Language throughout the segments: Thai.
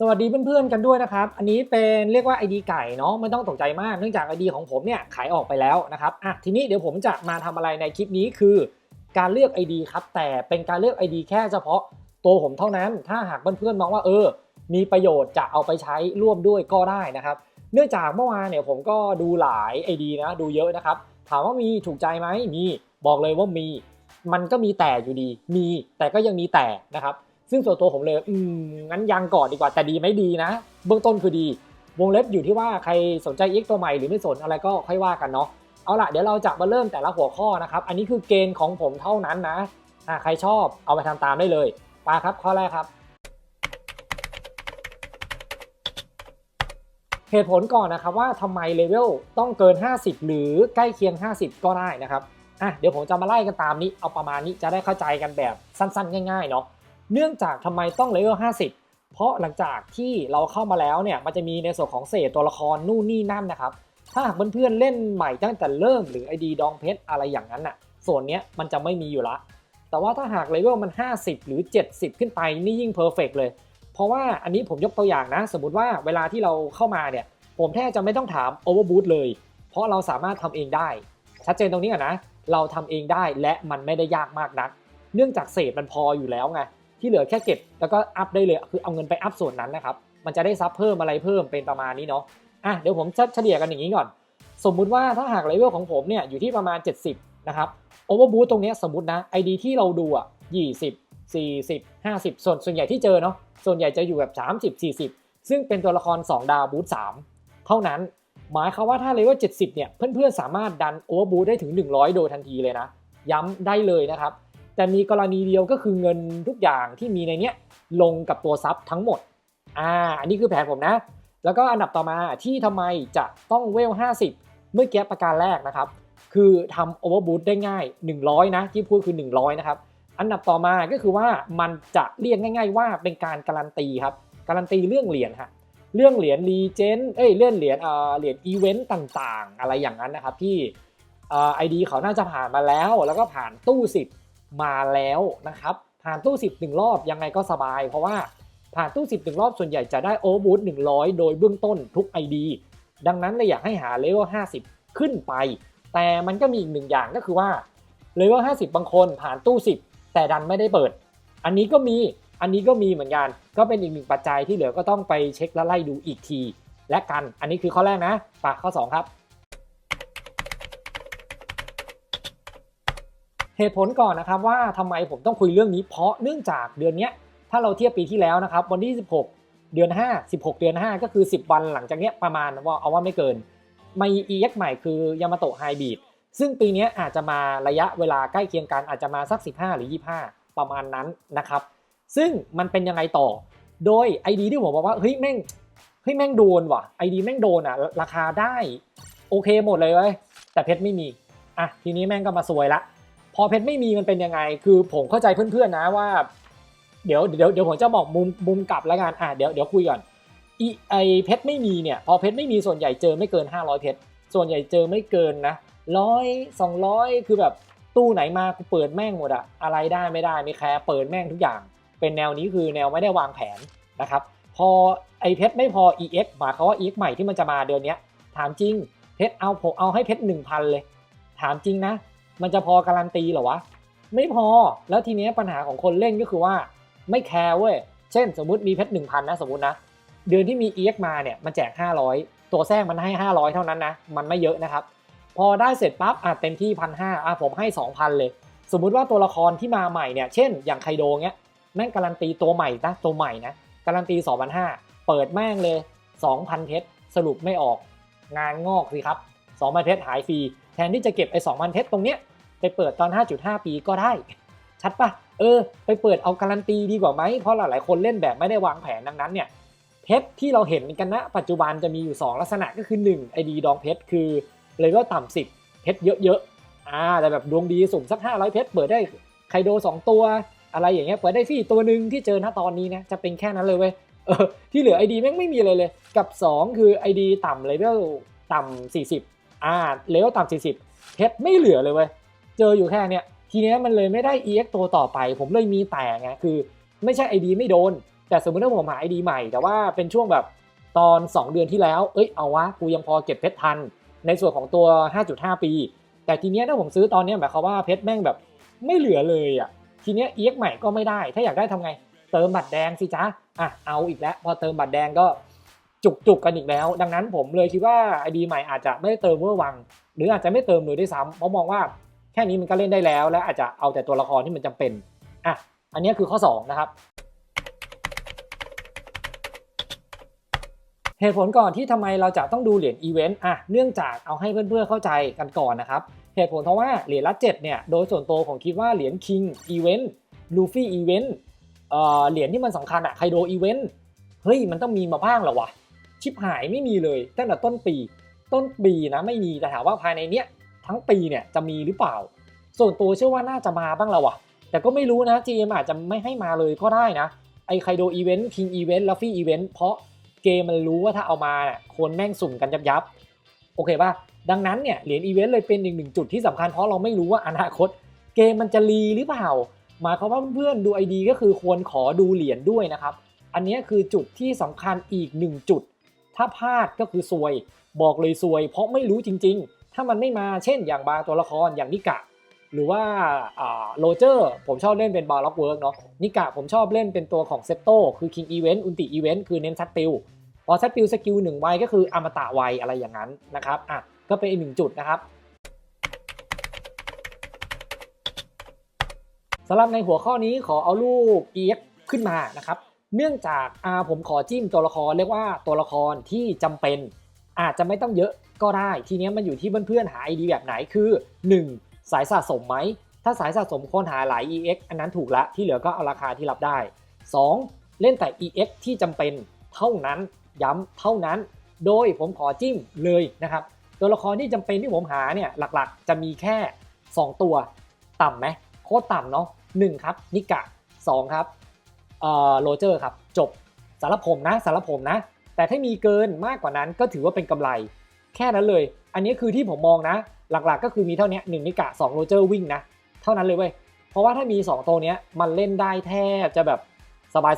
สวัสดีเพื่อนๆกันด้วยนะครับ อันนี้เป็นเรียกว่า ID ไก่เนาะไม่ต้องตกใจมากเนื่องจาก ID ของผมเนี่ยขายออกไปแล้วนะครับอะทีนี้เดี๋ยวผมจะมาทำอะไรในคลิปนี้คือ การเลือก ID ครับ แต่เป็นการเลือก ID แค่เฉพาะตัวผมเท่านั้น ถ้าหากเพื่อนๆมองว่าเออ มีประโยชน์จะเอาไปใช้ร่วมด้วยก็ได้นะครับ เนื่องจากเมื่อวานเนี่ยผมก็ดูหลาย ID นะดูเยอะนะครับ ถามว่ามีถูกใจไหมมีบอกเลยว่ามี มันก็มีแต่อยู่ดี มีแต่ก็ยังมีแต่นะครับ ซึ่งส่วนตัวผมเลย อืม งั้นยังก่อนดีกว่าแต่ดีไม่ดีนะ เบื้องต้นคือดี วงเล็บอยู่ที่ว่าใครสนใจ X ตัวใหม่หรือไม่สนอะไรก็ค่อยว่ากันเนาะเอาละเดี๋ยวเราจะมาเริ่มแต่ละหัวข้อนะครับ อันนี้คือเกณฑ์ของผมเท่านั้นนะอ่าใครชอบเอาไปทำตามได้เลยไปครับข้อแรกครับเหตุผลก่อนนะครับว่าทำไมเลเวลต้องเกิน 50 หรือใกล้เคียง 50 ก็ได้นะครับอะเดี๋ยวผมจะมาไล่กันตามนี้ เอาประมาณนี้จะได้เข้าใจกันแบบสั้นๆ ง่ายๆเนาะ เนื่องจากทำไมต้องเลเวล50 เพราะหลังจากที่เราเข้ามาแล้วเนี่ยมันจะมีในส่วนของเศษตัวละครนู่นนี่นั่นนะครับ ถ้าหากเพื่อนๆเล่นใหม่ตั้งแต่เริ่มหรือ ID ดองเพชรอะไรอย่างนั้นน่ะส่วนเนี้ยมันจะไม่มีอยู่ละ แต่ว่าถ้าหากเลเวลมัน 50 หรือ 70 ขึ้นไปนี่ยิ่งเพอร์เฟกเลย เพราะว่าอันนี้ผมยกตัวอย่างนะ สมมติว่าเวลาที่เราเข้ามาเนี่ยผมแทบจะไม่ต้องถาม Overboot เลย เพราะเราสามารถทำเองได้ ชัดเจนตรงนี้ก่อนนะ เราทำเองได้และมันไม่ได้ยากมากนัก เนื่องจากเศษมันพออยู่แล้วไง ที่เหลือแค่เก็บแล้วก็อัพได้เลยคือเอาเงินไปอัพส่วนนั้นนะครับมันจะได้ซับเพิ่มอะไรเพิ่มเป็นประมาณนี้เนาะอะเดี๋ยวผมเฉลี่ยกันอย่างนี้ก่อน สมมุติว่าถ้าหากเลเวลของผมเนี่ยอยู่ที่ประมาณ 70 นะครับ Overboot ตรงนี้สมมตินะ ID ที่เราดูอะ20 40 50 ส่วนส่วนใหญ่ที่เจอเนาะส่วนใหญ่จะอยู่แบบ 30 40 ซึ่งเป็นตัวละคร 2 ดาวบูท3เท่านั้น หมายความว่าถ้าเลเวล70 เนี่ยเพื่อนๆสามารถดัน Overboot ได้ถึง 100 โดยทันทีเลยนะ ย้ำได้เลยนะครับ แต่มีกรณีเดียวก็คือเงินทุกอย่างที่มีในเนี้ยลงกับตัวซับทั้งหมด อ่า อันนี้คือแผนผมนะ แล้วก็อันดับต่อมาที่ทำไมจะต้องเวล 50 เมื่อกี้ประการแรกนะครับ คือทำ Overboot ได้ง่าย 100 นะ ที่พูดคือ 100 นะครับ อันดับต่อมาก็คือว่ามันจะเรียกง่าย ๆ ว่าเป็นการการันตีครับ การันตีเรื่องเหรียญฮะ เรื่องเหรียญรีเจนเอ้ย เรื่องเหรียญเอ่อ เหรียญอีเวนต์ต่างๆ อะไรอย่างนั้นนะครับที่เอ่อไอดีเขาน่าจะผ่านมาแล้ว แล้วก็ผ่านตู้10 มาแล้วนะครับผ่านตู้ 10หนึ่งรอบยังไงก็สบาย เพราะว่าผ่านตู้ 10หนึ่งรอบส่วนใหญ่จะได้โอเวอร์บูท100 โดยเบื้องต้นทุก ID ดังนั้นเลยอยากให้หาเลเวล50 ขึ้นไป แต่มันก็มีอีกหนึ่งอย่างก็คือว่าเลเวล50 บางคนผ่านตู้ 10 แต่ดันไม่ได้เปิด อันนี้ก็มีอันนี้ก็มีเหมือนกัน ก็เป็นอีกหนึ่งปัจจัยที่เหลือก็ต้องไปเช็คและไล่ดูอีกที และกันอันนี้คือข้อแรกนะปากข้อ 2 ครับ เหตุผลก่อนนะครับว่าทำไมผมต้องคุยเรื่องนี้ เพราะเนื่องจากเดือนนี้ถ้าเราเทียบปีที่แล้วนะครับวันที่ 16 เดือน 5 16 เดือน 5 ก็คือ 10 วันหลังจากนี้ประมาณว่าเอาว่าไม่เกินมี EX ใหม่คือยามาโตะไฮบีดซึ่งปีนี้อาจจะมาระยะเวลาใกล้เคียงกันอาจจะมาสัก 15 หรือ 25 ประมาณนั้นนะครับ ซึ่งมันเป็นยังไงต่อ โดย ID ที่ผมบอกว่าเฮ้ยแม่งเฮ้ยแม่งโดนว่ะ ID แม่งโดนอะราคาได้โอเคหมดเลยเว้ยแต่เพชรไม่มีอะทีนี้แม่งก็มาซวยละ พอเพชรไม่มีมันเป็นยังไง คือผมเข้าใจเพื่อนๆนะว่า เดี๋ยวเดี๋ยวเดี๋ยวผมจะบอกมุมมุมกลับแล้วกันอะเดี๋ยวเดี๋ยวคุยก่อนอีไอเพชรไม่มีเนี่ย พอเพชรไม่มีส่วนใหญ่เจอไม่เกิน 500 เพชรส่วนใหญ่เจอไม่เกินนะร้อยสองร้อยคือแบบตู้ไหนมากูเปิดแม่งหมดอะอะไรได้ไม่ได้ไม่แคร์เปิดแม่งทุกอย่าง เป็นแนวนี้คือแนวไม่ได้วางแผนนะครับ พอไอเพชรไม่พอ EX หมายความว่า EX ใหม่ที่มันจะมาเดือนนี้ถามจริงเพชรเอาผมเอาให้เพชรหนึ่งพันเลย ถามจริงนะ มันจะพอการันตีเหรอวะ ไม่พอแล้วทีนี้ปัญหาของคนเล่นก็คือว่าไม่แคร์เว้ย เช่น สมมติมีเพชรหนึ่งพันนะสมมตินะ เดือนที่มี EX มาเนี่ยมันแจก 500 ตัวแทรกมันให้ 500 เท่านั้นนะ มันไม่เยอะนะครับ พอได้เสร็จปั๊บอะเต็มที่พันห้าอะผมให้ 2,000 เลย สมมุติว่าตัวละครที่มาใหม่เนี่ย เช่น อย่างไคโดเงี้ยแม่งการันตีตัวใหม่นะตัวใหม่นะการันตี2,500 เปิดแม่งเลย 2,000 เพชรสรุปไม่ออก งานงอกสิครับ2,000เพชรหายฟรีแทนที่จะเก็บไอ้2,000เพชรตรงเนี้ย ไปเปิดตอน 5.5 ปีก็ได้ ชัดปะเออ ไปเปิดเอาการันตีดีกว่าไหมเพราะหลายๆคนเล่นแบบไม่ได้วางแผนดังนั้นเนี่ยเพชรที่เราเห็นกันนะปัจจุบันจะมีอยู่ 2 ลักษณะก็คือ 1 ไอดีดองเพชรคือเลเวลต่ำ10เพชรเยอะๆอ่าแต่แบบดวงดีสุ่มสัก 500 เพชรเปิดได้ไคโด 2 ตัว อะไรอย่างเงี้ยเปิดได้ฟรีตัวหนึ่งที่เจอณตอนนี้นะจะเป็นแค่นั้นเลยเว้ยเออที่เหลือ ID แม่งไม่มีเลยเลย กับ 2 คือ ID ต่ำเลเวลต่ำ40อ่าเลเวลต่ำ40เพชรไม่เหลือเลยเว้ย เจออยู่แค่เนี้ยทีเนี้ยมันเลยไม่ได้ EX ตัวต่อไป ผมเลยมีแต่ไงคือไม่ใช่ ID ไม่โดน แต่สมมติถ้าผมหาไอดีใหม่ แต่ว่าเป็นช่วงแบบตอน 2 เดือนที่แล้ว เอ้ยเอาวะกูยังพอเก็บเพชรทัน ในส่วนของตัว 5.5 ปี แต่ทีเนี้ยถ้าผมซื้อตอนเนี้ยหมายความว่าเพชรแม่งแบบไม่เหลือเลยอะทีเนี้ยเอ็กใหม่ก็ไม่ได้ ถ้าอยากได้ทำไง เติมบัตรแดงสิจ๊ะอะเอาอีกแล้วพอเติมบัตรแดงก็จุกจุกๆกันอีกแล้ว ดังนั้นผมเลยคิดว่าไอดีใหม่อาจจะไม่เติมเวอร์วัง หรืออาจจะไม่เติมเลยด้วยซ้ำเพราะมองว่า แค่นี้มันก็เล่นได้แล้ว และอาจจะเอาแต่ตัวละครที่มันจำเป็นอะอันนี้คือข้อ 2 นะครับ เหตุผลก่อนที่ทำไมเราจะต้องดูเหรียญอีเวนต์อะเนื่องจากเอาให้เพื่อนๆเข้าใจกันก่อนนะครับ เหตุผลเพราะว่าเหรียญละ7เนี่ยโดยส่วนตัวผมคิดว่าเหรียญ King Event Luffy Event เอ่อเหรียญที่มันสำคัญอะไคโดอีเวนต์เฮ้ยมันต้องมีมาบ้างหรอวะชิปหายไม่มีเลยตั้งแต่ต้นปี ต้นปีนะไม่มีแต่ถามว่าภายในเนี้ย ทั้งปีเนี่ยจะมีหรือเปล่า ส่วนตัวเชื่อว่าน่าจะมาบ้างแล้ววะแต่ก็ไม่รู้นะ GM อาจจะไม่ให้มาเลยก็ได้นะ ไอไคโดอีเวนต์คิงอีเวนต์ลัฟฟี่อีเวนต์เพราะเกมมันรู้ว่าถ้าเอามาเนี่ยคนแม่งสุ่มกันยับยับโอเคป่ะ ดังนั้นเนี่ยเหรียญอีเวนต์เลยเป็นอีกหนึ่งจุดที่สำคัญเพราะเราไม่รู้ว่าอนาคต เกมมันจะรีหรือเปล่าหมายความว่าเพื่อนๆดู ID ก็คือควรขอดูเหรียญด้วยนะครับ อันนี้คือจุดที่สำคัญอีกหนึ่งจุด ถ้าพลาดก็คือซวย บอกเลยซวย เพราะไม่รู้จริงๆ ถ้ามันไม่มาเช่นอย่างบางตัวละครอย่างนิกะ หรือว่าโรเจอร์ผมชอบเล่นเป็นบาร์ล็อกเวิร์กเนาะนิกะผมชอบเล่นเป็นตัวของเซตโตคือ King Event อุนติอีเวนต์คือเน้นซัดติลพอซัดติลสกิลหนึ่งไวก็คืออมตะไวอะไรอย่างนั้นนะครับอะก็เป็นอีกหนึ่งจุดนะครับสำหรับในหัวข้อนี้ขอเอารูป EX ขึ้นมานะครับ เนื่องจากอาผมขอจิ้มตัวละครเรียกว่าตัวละครที่จำเป็น อาจจะไม่ต้องเยอะก็ได้ ทีนี้มันอยู่ที่เพื่อนๆหา ID แบบไหนคือ 1. สายสะสมไหม ถ้าสายสะสมคนหาหลาย EX อันนั้นถูกละที่เหลือก็เอาราคาที่รับได้ 2. เล่นแต่ EX ที่จำเป็นเท่านั้นย้ำเท่านั้น โดยผมขอจิ้มเลยนะครับ ตัวละครที่จำเป็นที่ผมหาเนี่ยหลักๆ จะมีแค่ 2 ตัวต่ำไหมโคตรต่ำเนาะหนึ่งครับนิกะสองครับเอ่อโรเจอร์ครับจบสารบผมนะสารบผมนะ แต่ถ้ามีเกินมากกว่านั้นก็ถือว่าเป็นกำไร แค่นั้นเลย อันนี้คือที่ผมมองนะ หลักๆก็คือมีเท่านี้หนึ่งนิกะสองโรเจอร์วิ่งนะ เท่านั้นเลยเว้ย เพราะว่าถ้ามี 2 ตัวเนี้ยมันเล่นได้แทบจะแบบ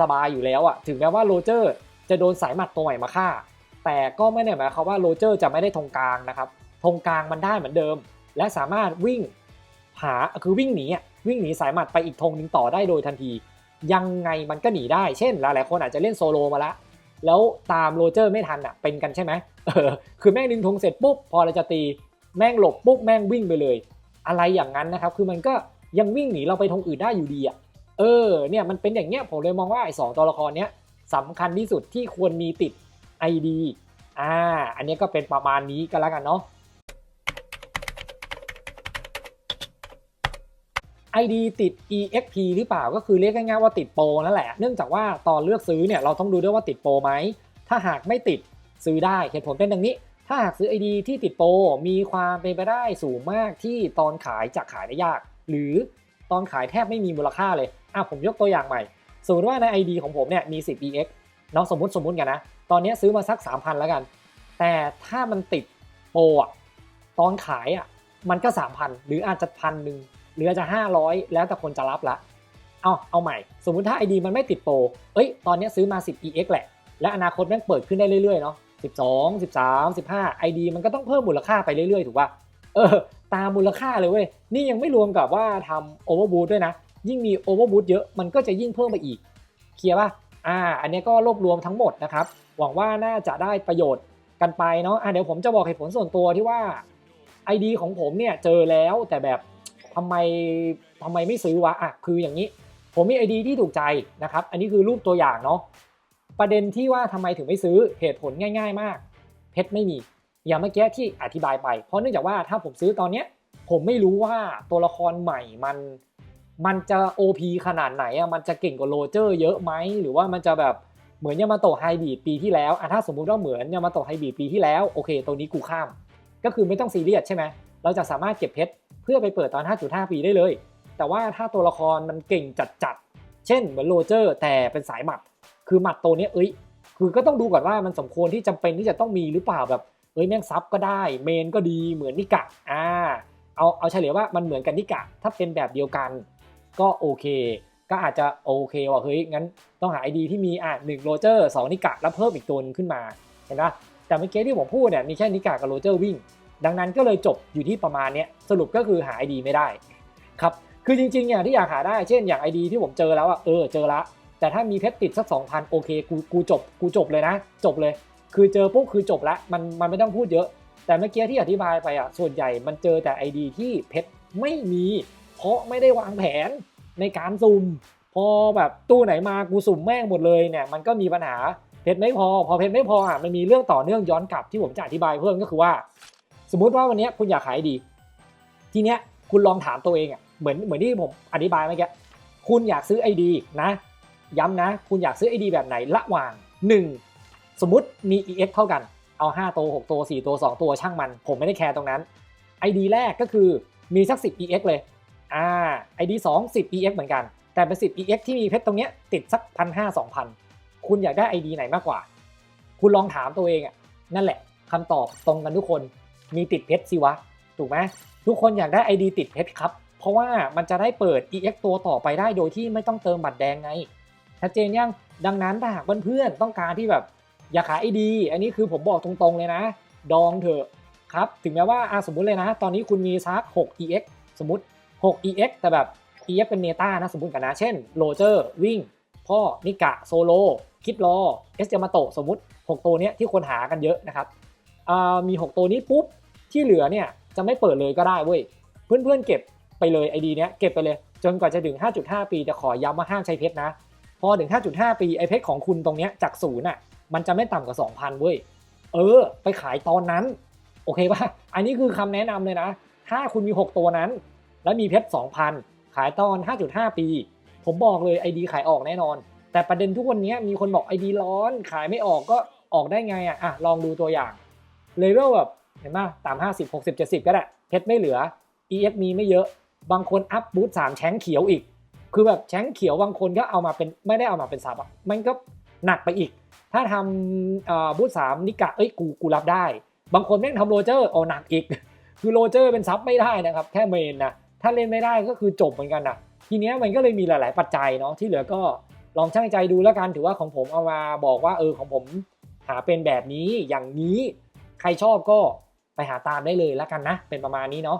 สบายๆอยู่แล้วอะถึงแม้ว่าโรเจอร์จะโดนสายหมัดตัวใหม่มาฆ่า แต่ก็ไม่ได้หมายความว่าโรเจอร์จะไม่ได้ธงกลางนะครับธงกลางมันได้เหมือนเดิม และสามารถวิ่งหาคือวิ่งหนีวิ่งหนีสายหมัดไปอีกธงหนึงต่อได้โดยทันที ยังไงมันก็หนีได้ เช่น หลายๆคนอาจจะเล่นโซโลมาละ แล้วตามโรเจอร์ไม่ทันอะเป็นกันใช่ไหมเออคือแม่งดึงธงเสร็จปุ๊บพอเราจะตีแม่งหลบปุ๊บแม่งวิ่งไปเลย อะไรอย่างนั้นนะครับคือมันก็ยังวิ่งหนีเราไปธงอื่นได้อยู่ดีอะเออเนี่ยมันเป็นอย่างเงี้ยผมเลยมองว่าไอ้สองตัวละครเนี้ยสำคัญที่สุดที่ควรมีติด ID อ่าอันนี้ก็เป็นประมาณนี้ก็แล้วกันเนาะ ID ติด EXP หรือเปล่าก็คือเรียกง่ายๆว่าติดโปรนั่นแหละ เนื่องจากว่าตอนเลือกซื้อเนี่ยเราต้องดูด้วยว่าติดโปรไหม ถ้าหากไม่ติดซื้อได้เหตุผลเป็นดังนี้ ถ้าหากซื้อ ID ที่ติดโปรมีความเป็นไปได้สูงมากที่ตอนขายจะขายได้ยาก หรือตอนขายแทบไม่มีมูลค่าเลยอะผมยกตัวอย่างใหม่ สมมติว่าใน ID ของผมเนี่ยมี 10 EX เนาะสมมติสมมติกันนะ ตอนนี้ซื้อมาสัก 3,000 แล้วกัน แต่ถ้ามันติดโปรอะตอนขายอะมันก็ 3,000 หรืออาจจะพันหนึ่ง หรือจะ500 แล้วแต่คนจะรับละเอาเอาใหม่ สมมุติถ้า ID มันไม่ติดโปรเอ้ยตอนนี้ซื้อมา 10 EX แหละ และอนาคตแม่งเปิดขึ้นได้เรื่อยๆเนาะ12 13 15 ID มันก็ต้องเพิ่มมูลค่าไปเรื่อยๆ ถูกป่ะเออตามมูลค่าเลยเว้ย นี่ยังไม่รวมกับว่าทำ Overboot ด้วยนะ ยิ่งมี Overboot เยอะมันก็จะยิ่งเพิ่มไปอีก เคลียร์ป่ะอ่า อันนี้ก็รวบรวมทั้งหมดนะครับ หวังว่าน่าจะได้ประโยชน์กันไปเนาะอะเดี๋ยวผมจะบอกเหตุผลส่วนตัวที่ว่า ID ของผมเนี่ยเจอแล้วแต่แบบ ทำไมทำไมไม่ซื้อวะอะคืออย่างนี้ ผมมี ID ที่ถูกใจนะครับ อันนี้คือรูปตัวอย่างเนาะประเด็นที่ว่าทำไมถึงไม่ซื้อเหตุผลง่าย ๆ มาก เพชรไม่มี อย่างเมื่อกี้ที่อธิบายไป เพราะเนื่องจากว่าถ้าผมซื้อตอนเนี้ยผมไม่รู้ว่าตัวละครใหม่มันมันจะ OP ขนาดไหนอะมันจะเก่งกว่าโรเจอร์เยอะไหมหรือว่ามันจะแบบเหมือนยามาโตะไฮบีปีที่แล้วอะถ้าสมมุติว่าเหมือนยามาโตะไฮบีปีที่แล้วโอเค ตัวนี้กูข้าม ก็คือไม่ต้องซีเรียสใช่ไหมเราจะสามารถเก็บเพชร เพื่อไปเปิดตอน 5.5 ปีได้เลย แต่ว่าถ้าตัวละครมันเก่งจัดๆ เช่นเหมือนโรเจอร์แต่เป็นสายหมัด คือหมัดตัวนี้เอ้ย คือก็ต้องดูก่อนว่ามันสมควรที่จำเป็นที่จะต้องมีหรือเปล่าแบบ เอ้ยแม่งซับก็ได้ เมนก็ดีเหมือนนิกะ อ่า เอาเอาเฉลี่ยว่ามันเหมือนกันนิกะ ถ้าเป็นแบบเดียวกัน ก็โอเค ก็อาจจะโอเคว่าเฮ้ยงั้นต้องหา ID ที่มีอะหนึ่งโรเจอร์สองนิกะแล้วเพิ่มอีกตัวนึงขึ้นมา เห็นปะแต่เมื่อกี้ที่ผมพูดเนี่ยมีแค่นิกะกับโรเจอร์วิ่ง ดังนั้นก็เลยจบอยู่ที่ประมาณเนี้ยสรุปก็คือหา ID ไม่ได้ครับคือจริงๆเนี่ยที่อยากหาได้เช่นอย่าง ID ที่ผมเจอแล้วอะเออเจอละ แต่ถ้ามีเพชรติดสัก2,000 โอเคกูกูจบกูจบเลยนะ จบเลย คือเจอปุ๊บคือจบละมันมันไม่ต้องพูดเยอะ แต่เมื่อกี้ที่อธิบายไปอะส่วนใหญ่มันเจอแต่ ID ที่เพชรไม่มี เพราะไม่ได้วางแผนในการสุ่มพอแบบตู้ไหนมากูสุ่มแม่งหมดเลยเนี่ยมันก็มีปัญหาเพชรไม่พอ พอเพชรไม่พออะมันมีเรื่องต่อเนื่องย้อนกลับที่ผมจะอธิบายเพิ่มก็คือว่า สมมุติว่าวันนี้คุณอยากขายดี ทีเนี้ยคุณลองถามตัวเองอะเหมือนเหมือนที่ผมอธิบายเมื่อกี้คุณอยากซื้อ ID นะ ย้ำนะ คุณอยากซื้อ ID แบบไหนระหว่าง 1 สมมุติมี EX เท่ากันเอา5ตัว6ตัว4ตัว2 ตัวช่างมัน ผมไม่ได้แคร์ตรงนั้น ID แรกก็คือมีสัก 10 EX เลยอ่า ID 2 10 EX เหมือนกัน แต่เป็น 10 EX ที่มีเพชรตรงเนี้ยติดสักพันห้าสองพันคุณอยากได้ ID ไหนมากกว่า คุณลองถามตัวเองอะนั่นแหละคำตอบตรงกันทุกคน มีติดเพชรสิวะ ถูกไหมทุกคนอยากได้ ID ติดเพชรครับ เพราะว่ามันจะได้เปิด EX ตัวต่อไปได้โดยที่ไม่ต้องเติมบัตรแดงไงชัดเจนยังดังนั้นถ้าหากเพื่อนๆต้องการที่แบบอยากขาย ID อันนี้คือผมบอกตรงๆเลยนะ ดองเถอะครับ ถึงแม้ว่าอะสมมุติเลยนะ ตอนนี้คุณมีซัก 6 EX สมมติ 6 EX แต่แบบ EX เป็นเมตานะสมมติกันนะ เช่นโรเจอร์วิ่ง พ่อนิกะโซโลคิดรอเอสยามาโตสมมติ 6 ตัวเนี้ยที่คนหากันเยอะนะครับ มี 6 ตัวนี้ปุ๊บที่เหลือเนี่ยจะไม่เปิดเลยก็ได้เว้ยเพื่อนๆเก็บไปเลย ID เนี้ยเก็บไปเลย จนกว่าจะถึง 5.5 ปีแต่ขอย้ำว่าห้ามใช้เพชรนะ พอถึง 5.5 ปีไอเพชรของคุณตรงเนี้ยจากศูนย์อะมันจะไม่ต่ำกว่า 2,000 เว้ย เออ ไปขายตอนนั้น โอเคป่ะ อันนี้คือคำแนะนำเลยนะ ถ้าคุณมี 6 ตัวนั้น แล้วมีเพชร 2,000 ขายตอน 5.5 ปี ผมบอกเลย ID ขายออกแน่นอน แต่ประเด็นทุกวันนี้มีคนบอก ID ร้อนขายไม่ออกก็ออกได้ไงอะอะลองดูตัวอย่าง เลเวลแบบเห็นป่ะตาม50 60 70ก็ได้เพชรไม่เหลือ EX มีไม่เยอะ บางคนอัพบูท3แชงเขียวอีก คือแบบแชงเขียวบางคนก็เอามาเป็นไม่ได้เอามาเป็นซับอะมันก็หนักไปอีก ถ้าทำอ่อบูทสามนิกะเอ้ยกูกูรับได้ บางคนแม่งทำโรเจอร์เอาหนักอีก คือโรเจอร์เป็นซับไม่ได้นะครับแค่เมนนะถ้าเล่นไม่ได้ก็คือจบเหมือนกันนะทีเนี้ยมันก็เลยมีหลาย ๆ ปัจจัยเนาะที่เหลือก็ลองช่างใจดูแล้วกันถือว่าของผมเอามาบอกว่าเออของผมหาเป็นแบบนี้อย่างนี้ ใครชอบก็ไปหาตามได้เลยแล้วกันนะ เป็นประมาณนี้เนาะ